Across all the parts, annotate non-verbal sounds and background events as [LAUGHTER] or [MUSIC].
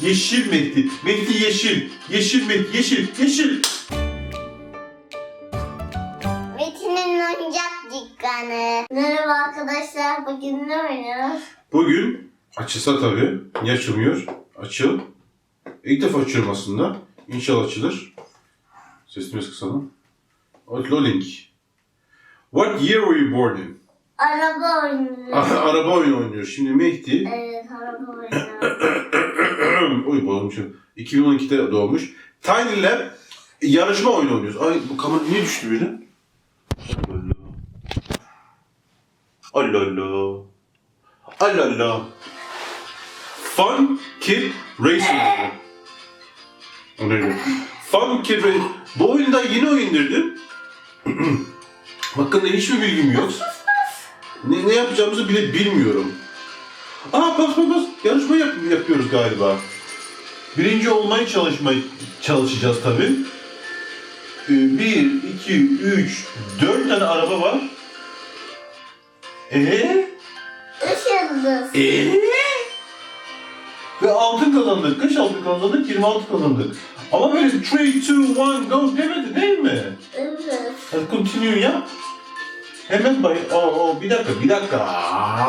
Yeşil Mehdi. Mehdi yeşil. Yeşil Mehdi. Yeşil. Yeşil. Metin'in oyuncak dükkanı. Merhaba arkadaşlar. Bugün ne oynuyoruz? Bugün açılsa tabii. Niye açılmıyor? Açıl. İlk defa açıyorum aslında. İnşallah açılır. Sesini biraz kısalım. Outloading. What year were you born in? Araba oynuyoruz. [LAUGHS] Araba oyunu oynuyor. Şimdi Mehdi. evet araba oynuyoruz. Oy boğulmuşum. 2012'de doğmuş. Tiny Lab yarışma oyunu oynuyoruz. Ay bu kamera niye düştü böyle? Allah Allah. Allah Allah. Fun Kid Racing. Neydi? Fun Kid Racing. Bu oyunu da yeni oyun indirdim. [CLEARS THROAT] Hakkında hiçbir bilgim yok. Ne, ne yapacağımızı bile bilmiyorum. Aa bas bas bas. Yarışma yap, yapıyoruz galiba. Birinci olmaya çalışmaya çalışacağız tabii. Ee, Bir, iki, üç, dört tane araba var. Ee? Üç yıldız. Ee? Ve altın kazandık. Kaç altın kazandık? 26 kazandık. Ama böyle 3, 2, 1, go demedi değil mi? Evet. Hadi continue yap. Hemen bay... Oo, oo, bir dakika, bir dakika. Aa,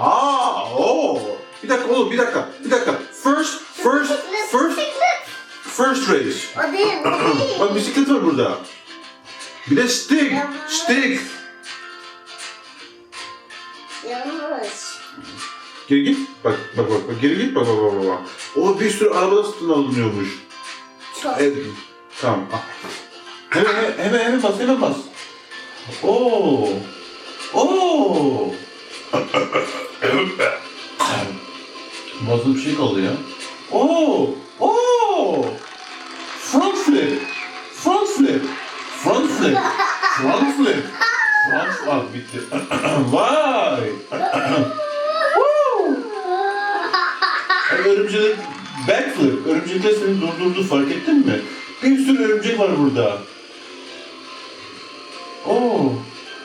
aa, oo. Bir dakika oğlum, bir dakika, bir dakika. First, first. First race. O değil, o değil. Bak bisiklet var burada. Bir de stick, Yanlış. stick. Yanlış. Geri git. Bak, bak, bak, bak. Geri git. Bak, bak, bak, bak. O bir sürü arabada satın alınıyormuş. Çok. Evet. Tamam. al. Hemen, hemen, hemen, hemen bas, hemen bas. Oo. Oo. Boğazında bir şey kaldı ya. Oo. Oo. Front flip. Front flip. Front flip. Front flip. Front ah bitti. [CLEARS THROAT] Vay. [CLEARS THROAT] Örümcekler backflip. Örümcekler seni durdurdu fark ettin mi? Bir sürü örümcek var burada. Oo.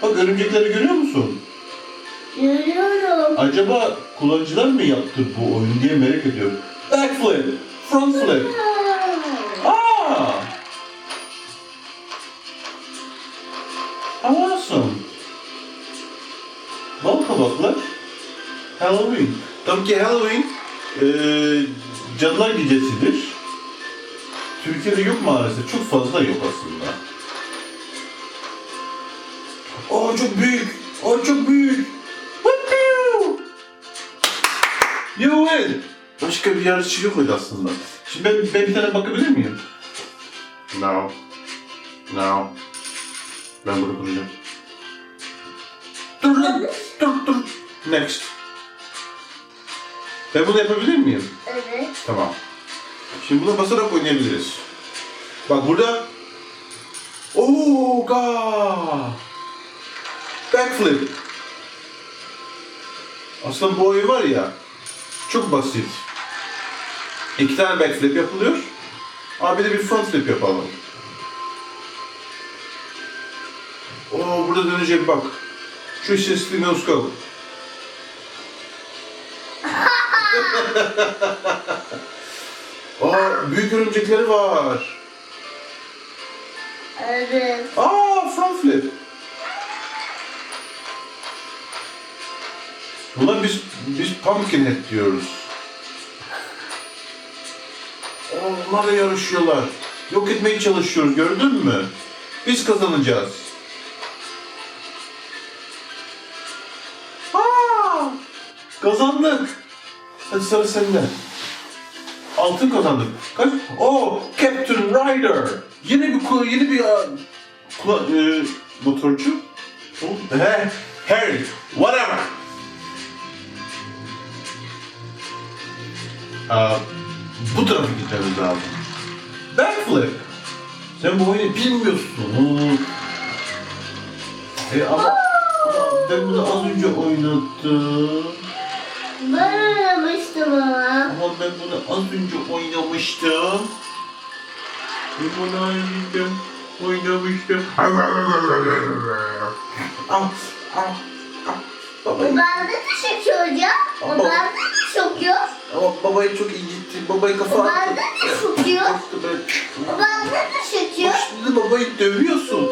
Bak örümcekleri görüyor musun? Görüyorum. Acaba kullanıcılar mı yaptı bu oyunu diye merak ediyorum. Backflip, front flip. Halloween. Tabii ki Halloween eee Cadılar Gecesi'dir. Türkiye'de yok maalesef. Çok fazla yok aslında. Oo çok büyük. Oo çok büyük. You win. Başka bir yarışçı yok öyle aslında. Şimdi ben, ben bir tane bakabilir miyim? No. No. Ben burada duracağım. Dur lan. Dur dur. Next. Ben bunu yapabilir miyim? Evet. Tamam. Şimdi buna basarak oynayabiliriz. Bak burada... Oo, ga! Backflip. Aslında bu oyun var ya, çok basit. İki tane backflip yapılıyor. Abi bir de bir front flip yapalım. Oo, burada dönecek bak. Şu sesli no Aa, büyük örümcekleri var. Evet. Aa, front flip. Buna biz biz pumpkin head diyoruz. Oo, Onlar da yarışıyorlar. Yok etmeye çalışıyoruz gördün mü? Biz kazanacağız. Aa, kazandık. Hadi sıra sende. Altın kazandık. Kaç? Oo, Captain Rider. Yeni bir kula, yeni bir uh, kula, e, motorcu. O, He, Harry, whatever. Aa, bu tarafa gitmemiz lazım. Backflip. Sen bu oyunu bilmiyorsun. E ama, ama ben bunu az önce oynadım. Ben oynamıştım ama. Ama ben bunu az önce oynamıştım. Ben bunu az önce oynamıştım. Ah, ah, ah. O Baba, bende de çekiyor ya. O Ama- bende de çekiyor. Ama babayı çok incitti. Babayı kafa attı. Attı ben. Bende de şutuyor. Bak şimdi babayı dövüyorsun.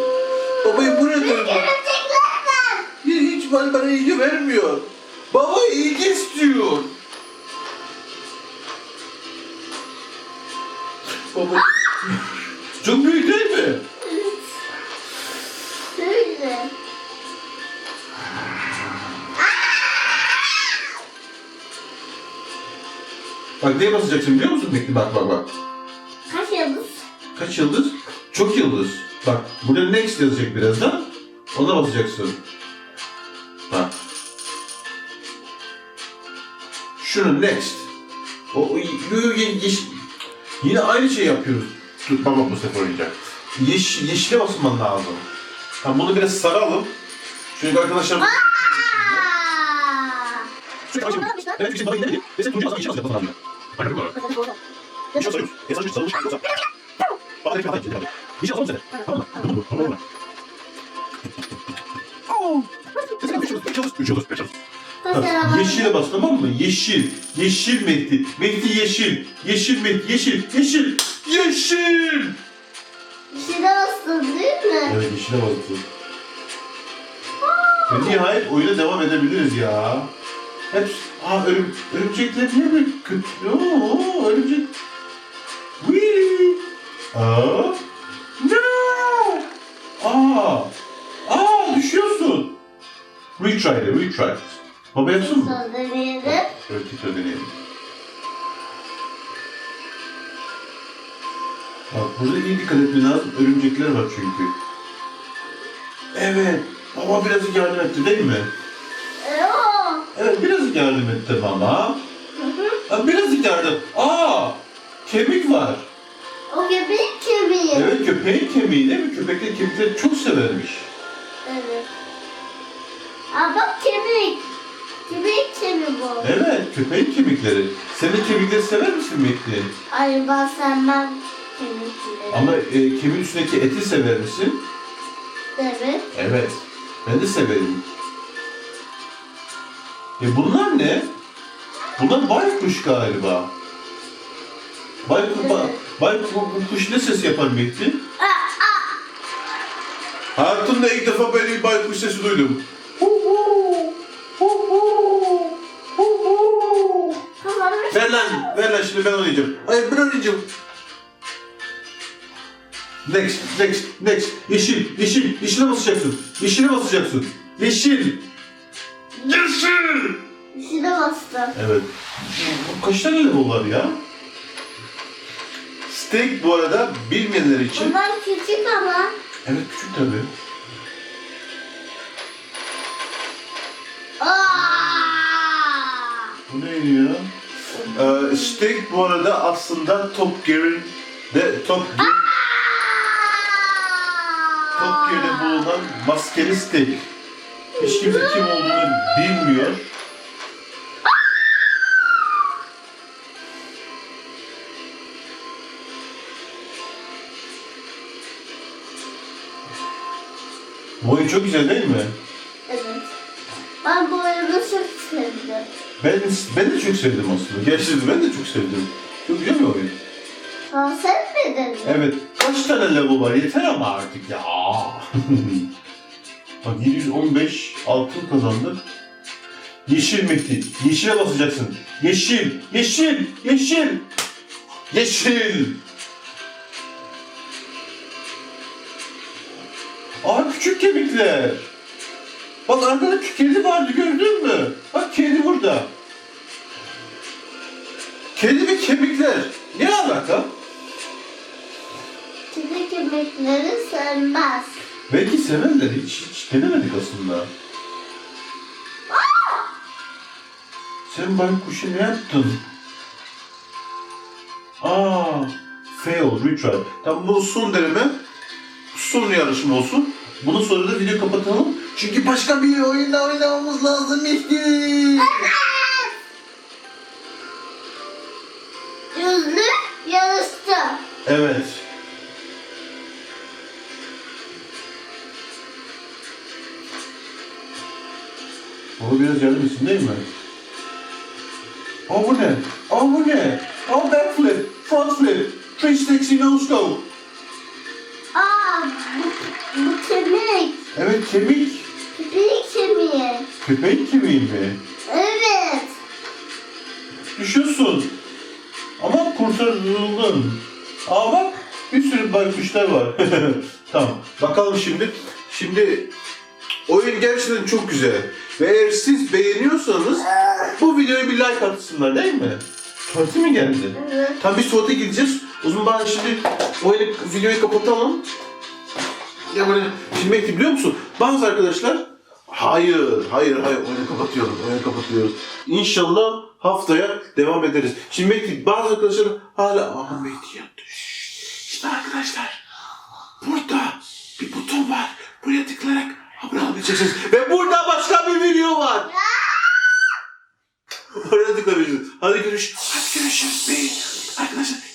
Babayı buraya dövüyorsun. Göreceklerden. Hiç bana, bana ilgi vermiyor. Baba ilgi istiyor. Baba... Çok büyük değil mi? Şöyle. Bak neye basacaksın biliyor musun? Bekle bak bak bak. Kaç yıldız? Kaç yıldız? Çok yıldız. Bak burada next yazacak birazdan. Ona basacaksın. Şunu next. O, yeş- yine aynı şey yapıyoruz. Baba bu sefer oynayacak. Yeş, yeşile basman lazım. Tamam bunu biraz saralım. Çünkü arkadaşlar... Aa! Sürekli başım. Evet, bir şey bana indirdi. Ve sen turuncu basın, yeşil basın yapman lazım. Aynen öyle. Bir şey sarıyoruz. E sarıyoruz, sarılmış, sarılmış. Bana direkt bir hata edin. Yeşil asalım seni. Tamam mı? Tamam mı? Tamam mı? Üç yıldız, üç yıldız, üç yıldız. Yeşile bas tamam mı? Yeşil. Yeşil Mehdi. Mehdi yeşil. Yeşil Mehdi yeşil. Yeşil. Yeşil. De bastın değil mi? Evet yeşile bastı. Ve nihayet oyuna devam edebiliriz ya. Hep aa örüm, örümcekler niye böyle kötü? Oo, örümcek. Wee. Aa. No. Aa. Aa düşüyorsun. Retry de retry. Baba yapsın mı? Sonra deneyelim. Evet tekrar deneyelim. Bak burada iyi dikkat etmen lazım. Örümcekler var çünkü. Evet. Baba birazcık yardım etti değil mi? O. Evet birazcık yardım etti baba. Hı hı. Birazcık yardım. Aa! Kemik var. O köpek kemiği. Evet köpeğin kemiği değil mi? Köpekler kemikleri çok severmiş. Evet. Aa bak kemik. Kemik kemiği bu. Evet köpeğin kemikleri. Sen de kemikleri sever misin Mehdi? Ay ben sevmem kemikleri. Ama e, kemiğin üstündeki eti sever misin? Evet. Evet. Ben de severim. E bunlar ne? Bunlar baykuş galiba. Baykuş, ba, baykuş kuş ne ses yapar aa. Hayatımda ilk defa böyle bir baykuş sesi duydum. Ver lan şimdi ben oynayacağım. Hayır ben oynayacağım. Next, next, next. Yeşil, yeşil, yeşile basacaksın. Yeşile basacaksın. Yeşil. Yeşil. üstüne bastım. Evet. Kaç tane level var ya? Steak bu arada bilmeyenler için. Bunlar küçük ama. Evet küçük tabii. Aa! Bu neydi ya? Ee, steak bu arada aslında Top Gear'in de Top Gear, Top Gear'de bulunan maskeli steak. Hiç kimse kim olduğunu bilmiyor. Bu oyun çok güzel değil mi? Evet. Ben bu oyunu çok sevdim. Ben, ben de çok sevdim aslında. Gerçekten ben de çok sevdim. Çok güzel bir oyun. Aa, sevmedin mi? Evet. Kaç tane level var? Yeter ama artık ya. [LAUGHS] Bak 715 altın kazandık. Yeşil Mehdi. Yeşile basacaksın. Yeşil. Yeşil. Yeşil. Yeşil. Aa küçük kemikler. Bak arkada kedi vardı gördün mü? Bak kedi burada. Kedi ve kemikler. Ne alaka? Çünkü kemikleri sevmez. Belki severler. Hiç, hiç denemedik aslında. Sen baykuşa ne yaptın? Aa, fail, retry. Tamam bu son deneme. Son yarışma olsun. Bunun sonra da video kapatalım. Çünkü başka bir oyunda oynamamız lazım işte. Yüzlü yarıştı. Evet. Baba biraz yardım etsin değil mi? Aa bu ne? Aa bu ne? Aa backflip, front flip, 360 no scope. Aa bu, bu kemik. Evet kemik. Köpek mi? Evet. Düşüyorsun. Ama kurtarıldın. Aa bak bir sürü baykuşlar var. [LAUGHS] tamam. Bakalım şimdi. Şimdi oyun gerçekten çok güzel. Ve eğer siz beğeniyorsanız bu videoya bir like atsınlar değil mi? Tuvalete mi geldi? Evet. Tam biz tuvalete gideceğiz. O zaman ben şimdi oyunu, videoyu kapatalım. Ya böyle şimdi Mehdi biliyor musun? Bazı arkadaşlar hayır, hayır, hayır oyunu kapatıyoruz, oyunu kapatıyoruz. İnşallah haftaya devam ederiz. Şimdi Mehdi bazı arkadaşlar hala aa Mehdi yattı. Şşş. İşte arkadaşlar burada bir buton var. Buraya tıklayarak abone olabileceksiniz. Ve burada başka bir video var. Oraya tıklayabileceksiniz. Hadi görüşürüz. Hadi görüşürüz. Bey. Arkadaşlar